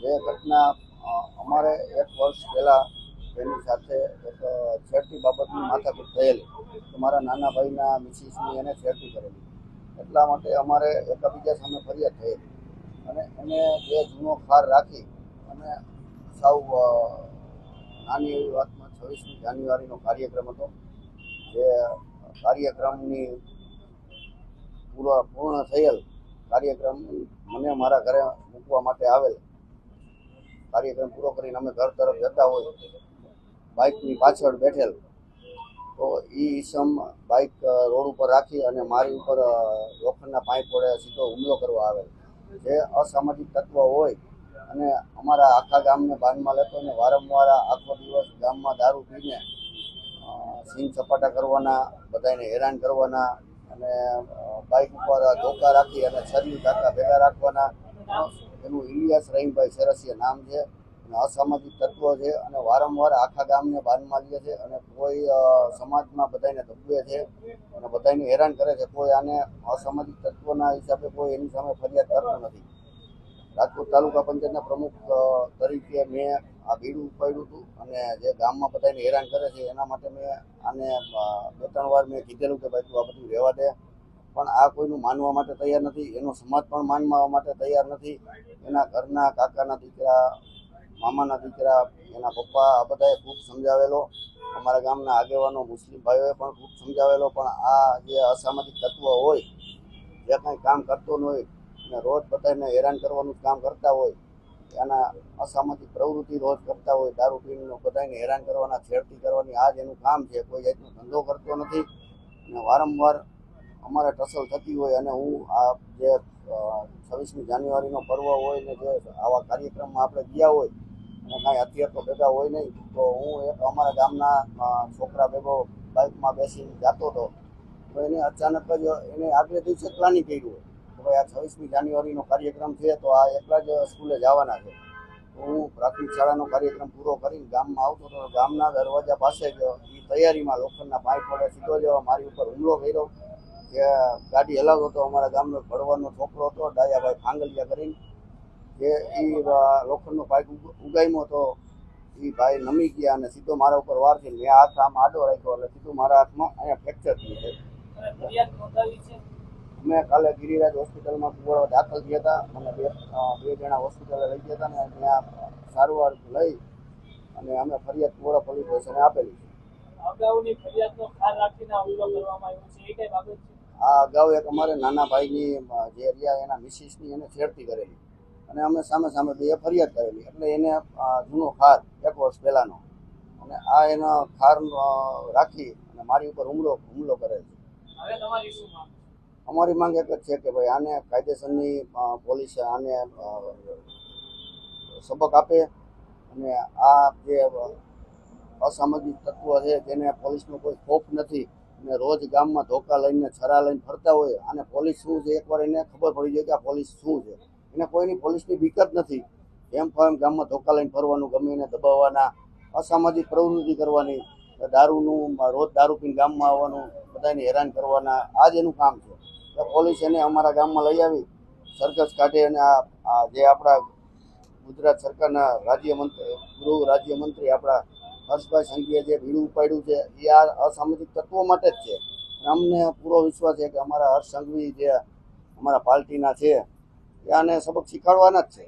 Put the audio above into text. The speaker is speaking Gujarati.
જે ઘટના અમારે એક વર્ષ પહેલાં તેની સાથે એક છેડતી બાબતની માથાકૂટ થયેલી. મારા નાના ભાઈના મિસિસની એને છેડતી કરેલી. એટલા માટે અમારે એકબીજા સામે ફરિયાદ થયેલી અને એને જે જૂનો ખાર રાખી અને સાવ નાની એવી વાતમાં છવ્વીસમી જાન્યુઆરીનો કાર્યક્રમ હતો, જે કાર્યક્રમની પૂરો, પૂર્ણ થયેલ કાર્યક્રમ મને મારા ઘરે મૂકવા માટે આવેલ. કાર્યક્રમ પૂરો કરીને અમે ઘર તરફ જતા હોય, બાઇકની પાછળ બેઠેલ. તો એ ઈસમ બાઇક રોડ ઉપર રાખી અને મારી ઉપર લોખંડના પાઇપ વડે સીધો હુમલો કરવા આવે જે અસામાજિક તત્વ હોય અને અમારા આખા ગામને બાનમાં લેતો અને વારંવાર આખો દિવસ ગામમાં દારૂ પીને સીન સપાટા કરવાના બધાને હેરાન કરવાના અને બાઇક ઉપર ધોકા રાખી અને શરીર ધાકા ભેગા રાખવાના. એનું ઇલિયાસ રહીમભાઈ સેરસિયા નામ છે. અને અસામાજિક તત્વો છે અને વારંવાર આખા ગામને બાનમાં લે છે અને કોઈ સમાજમાં બધાને દબવે છે અને બધાને હેરાન કરે છે. કોઈ આને અસામાજિક તત્વોના હિસાબે કોઈ એની સામે ફરિયાદ કરતો નથી. રાજકોટ તાલુકા પંચાયતના પ્રમુખ તરીકે મેં આ બીડું ઉપાડ્યું હતું અને જે ગામમાં બધાને હેરાન કરે છે એના માટે મેં આને બે ત્રણ વાર મેં કીધેલું કે ભાઈ તું આ બધું રહેવા દે. પણ આ કોઈનું માનવા માટે તૈયાર નથી. એનો સમાજ પણ માનવા માટે તૈયાર નથી. એના ઘરના કાકાના દીકરા, મામાના દીકરા, એના પપ્પા, આ બધાએ ખૂબ સમજાવેલો. અમારા ગામના આગેવાનો મુસ્લિમ ભાઈઓએ પણ ખૂબ સમજાવેલો. પણ આ જે અસામાજિક તત્વ હોય, જે કાંઈ કામ કરતો ન હોય અને રોજ બધાને હેરાન કરવાનું કામ કરતા હોય, એના અસામાજિક પ્રવૃત્તિ રોજ કરતા હોય, દારૂ પીને બધાને હેરાન કરવાના, છેડતી કરવાની, આ જ એનું કામ છે. કોઈ જાતનો ધંધો કરતો નથી. અને વારંવાર અમારે ટસલ થતી હોય અને હું આ જે છવ્વીસમી જાન્યુઆરીનો પર્વ હોય ને જે આવા કાર્યક્રમમાં આપણે ગયા હોય, અને કાંઈ હથિયાર તો ભેગા હોય નહીં, તો હું એક અમારા ગામના છોકરા ભેગો બાઇકમાં બેસીને જતો હતો, તો એને અચાનક જ એને આગલે દિવસે પ્લાનિંગ કર્યું હોય, કે ભાઈ આ છવ્વીસમી જાન્યુઆરીનો કાર્યક્રમ છે, તો આ એકલા જ સ્કૂલે જવાના છે. હું પ્રાથમિક શાળાનો કાર્યક્રમ પૂરો કરીને ગામમાં આવતો હતો, ગામના દરવાજા પાસે જ એ તૈયારીમાં લોખંડના પાઇપ વડે સીધો જ મારી ઉપર હુમલો કર્યો કે ગાડી હલાવતો હતો, અમારા ગામનો ભરવાનો છોકરો હતો, ડાયાભાઈ ફાંગલિયા કરીને, કે એ લોખંડનો ઉગ- ઉગામ્યો હતો. એ ભાઈ નમી ગયા અને સીધો મારા ઉપર વાર થઈ મેં હાથ આમ આડો રાખ્યો એટલે સીધું મારા હાથમાં અહીંયા ફ્રેક્ચર થયું છે અમે કાલે ગિરિરાજ હોસ્પિટલમાં કુવાડો દાખલ થયા હતા. અને બે બે જણા હોસ્પિટલે લઈ ગયા હતા ને ત્યાં સારવાર લઈ અને અમે ફરિયાદ કુવાડા પોલીસ સ્ટેશને આપેલી છે. અગાઉની ફરિયાદનો ખાર રાખીને આ હુમલો કરવામાં આવ્યો છે. એ કઈ બાબત છે? આ અગાઉ એક અમારે નાના ભાઈની જે એરિયા એના મિસિસની એને છેડતી કરેલી. અને અમે સામે સામે બે ફરિયાદ કરેલી. એટલે એને જૂનો ખાર એક વર્ષ પહેલાંનો. અને આ એનો ખાર રાખી અને મારી ઉપર હુમલો હુમલો કરે છે. અમારી માંગ એક જ છે કે ભાઈ આને કાયદેસરની પોલીસ આને સબક આપે અને આ જે અસામાજિક તત્વો છે જેને પોલીસનો કોઈ ખોફ નથી અને રોજ ગામમાં ધોકા લઈને, છરા લઈને ફરતા હોય અને પોલીસ શું છે? એકવાર એને ખબર પડી જાય કે આ પોલીસ શું છે. એને કોઈની પોલીસની બીક જ નથી. એમ પણ ગામમાં ધોકા લઈને ફરવાનું, ગમે એને દબાવવાના, અસામાજિક પ્રવૃત્તિ કરવાની, દારૂનું, રોજ દારૂ પીને ગામમાં આવવાનું બધાને હેરાન કરવાના આ જ એનું કામ છે. તો પોલીસ એને અમારા ગામમાં લઈ આવી, સરઘસ કાઢે અને આ જે આપણા ગુજરાત સરકારના રાજ્યમંત્રી ગૃહ રાજ્યમંત્રી આપણા હર્ષભાઈ સંઘીએ જે ભીડું ઉપાડ્યું છે, એ આ અસામાજિક તત્વો માટે જ છે. અમને પૂરો વિશ્વાસ છે કે અમારા હર્ષ સંઘવી જે અમારા પાર્ટીના છે, એ આને સબક શીખવાડવાના જ છે.